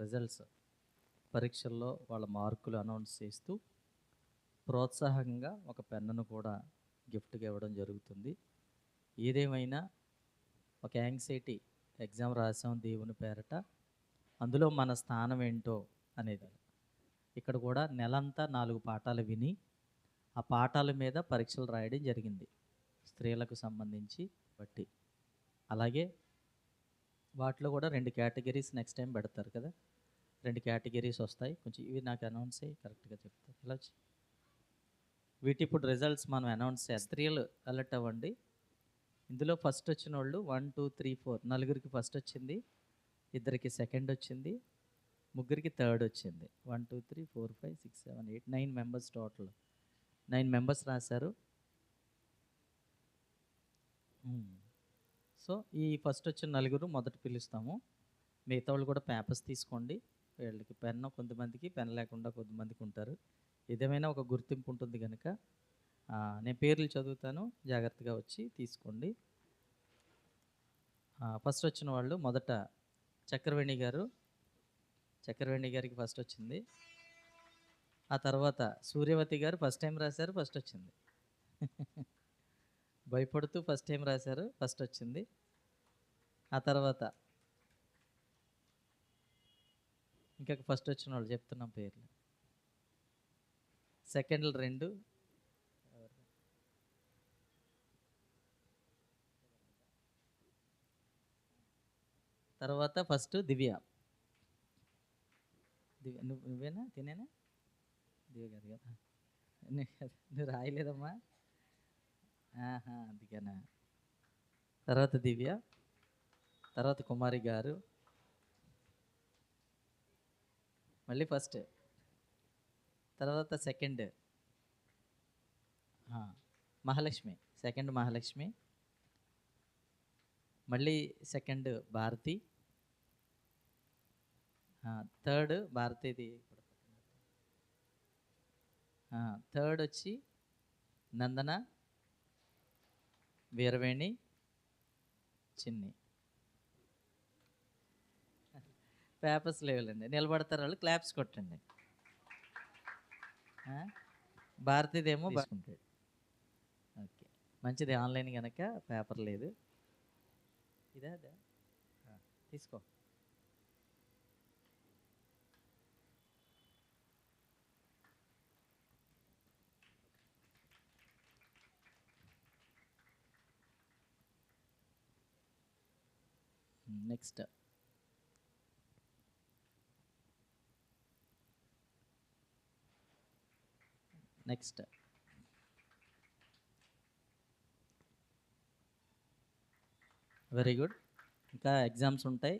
Results పరీక్షల్లో వాళ్ళ మార్కులు అనౌన్స్ చేస్తూ ప్రోత్సాహకంగా ఒక పెన్నును కూడా గిఫ్ట్గా ఇవ్వడం జరుగుతుంది. ఏదేమైనా ఒక యాంగ్జైటీ ఎగ్జామ్ రాసాం దేవుని పేరట అందులో మన స్థానం ఏంటో అనేది. ఇక్కడ కూడా నెలంతా నాలుగు పాఠాలు విని ఆ పాఠాల మీద పరీక్షలు రాయడం జరిగింది. స్త్రీలకు సంబంధించి బట్టి. అలాగే వాటిలో కూడా రెండు కేటగిరీస్ నెక్స్ట్ టైం పెడతారు కదా. రెండు కేటగిరీస్ వస్తాయి. కొంచెం ఇవి నాకు అనౌన్స్ అయ్యి కరెక్ట్గా చెప్తారు ఇలా వీటి ఇప్పుడు రిజల్ట్స్ మనం అనౌన్స్ చేస్తాం స్త్రీలు అలర్ట్ అవ్వండి. ఇందులో ఫస్ట్ వచ్చిన వాళ్ళు వన్ టూ త్రీ ఫోర్ నలుగురికి ఫస్ట్ వచ్చింది. ఇద్దరికి సెకండ్ వచ్చింది. ముగ్గురికి థర్డ్ వచ్చింది. One two three four five six seven eight nine members total nine members రాశారు. Hmm. సో ఈ ఫస్ట్ వచ్చిన నలుగురు మొదట పిలుస్తాము. మిగతా వాళ్ళు కూడా పేపర్స్ తీసుకోండి. వీళ్ళకి పెన్ను కొంతమందికి పెన్ లేకుండా కొంతమందికి ఉంటారు. ఏదేమైనా ఒక గుర్తింపు ఉంటుంది కనుక నేను పేర్లు చదువుతాను. జాగ్రత్తగా వచ్చి తీసుకోండి. ఫస్ట్ వచ్చిన వాళ్ళు మొదట చక్రవేణి గారు. చక్రవేణి గారికి ఫస్ట్ వచ్చింది. ఆ తర్వాత సూర్యవతి గారు ఫస్ట్ టైం రాశారు ఫస్ట్ వచ్చింది. భయపడుతూ ఫస్ట్ టైం రాశారు ఫస్ట్ వచ్చింది. ఆ తర్వాత ఇంకా ఫస్ట్ వచ్చిన వాళ్ళు చెప్తున్నాం పేర్లు. సెకండ్లు రెండు. తర్వాత ఫస్ట్ దివ్య. దివ్య నువ్వేనా? తినేనా? దివ్య కాదు. కదా నువ్వు రాయలేదమ్మా? ఆహా అందుకేనా. తర్వాత దివ్య తర్వాత కుమారి గారు. మళ్ళీ ఫస్ట్ తర్వాత సెకండ్ మహాలక్ష్మి సెకండ్ మహాలక్ష్మి. మళ్ళీ సెకండ్ భారతి. థర్డ్ భారతిది థర్డ్ వచ్చి నందన. వీరవేణి చిన్ని. పేపర్స్ లేవులండి. నిలబడతారు వాళ్ళు క్లాప్స్ కొట్టండి? భారతీదేమో తీసుకుంటాడు ఓకే. మంచిది ఆన్లైన్ కనుక పేపర్ లేదు. ఇదే తీసుకో. నెక్స్ట్. నెక్స్ట్. వెరీ గుడ్ ఇంకా ఎగ్జామ్స్ ఉంటాయి.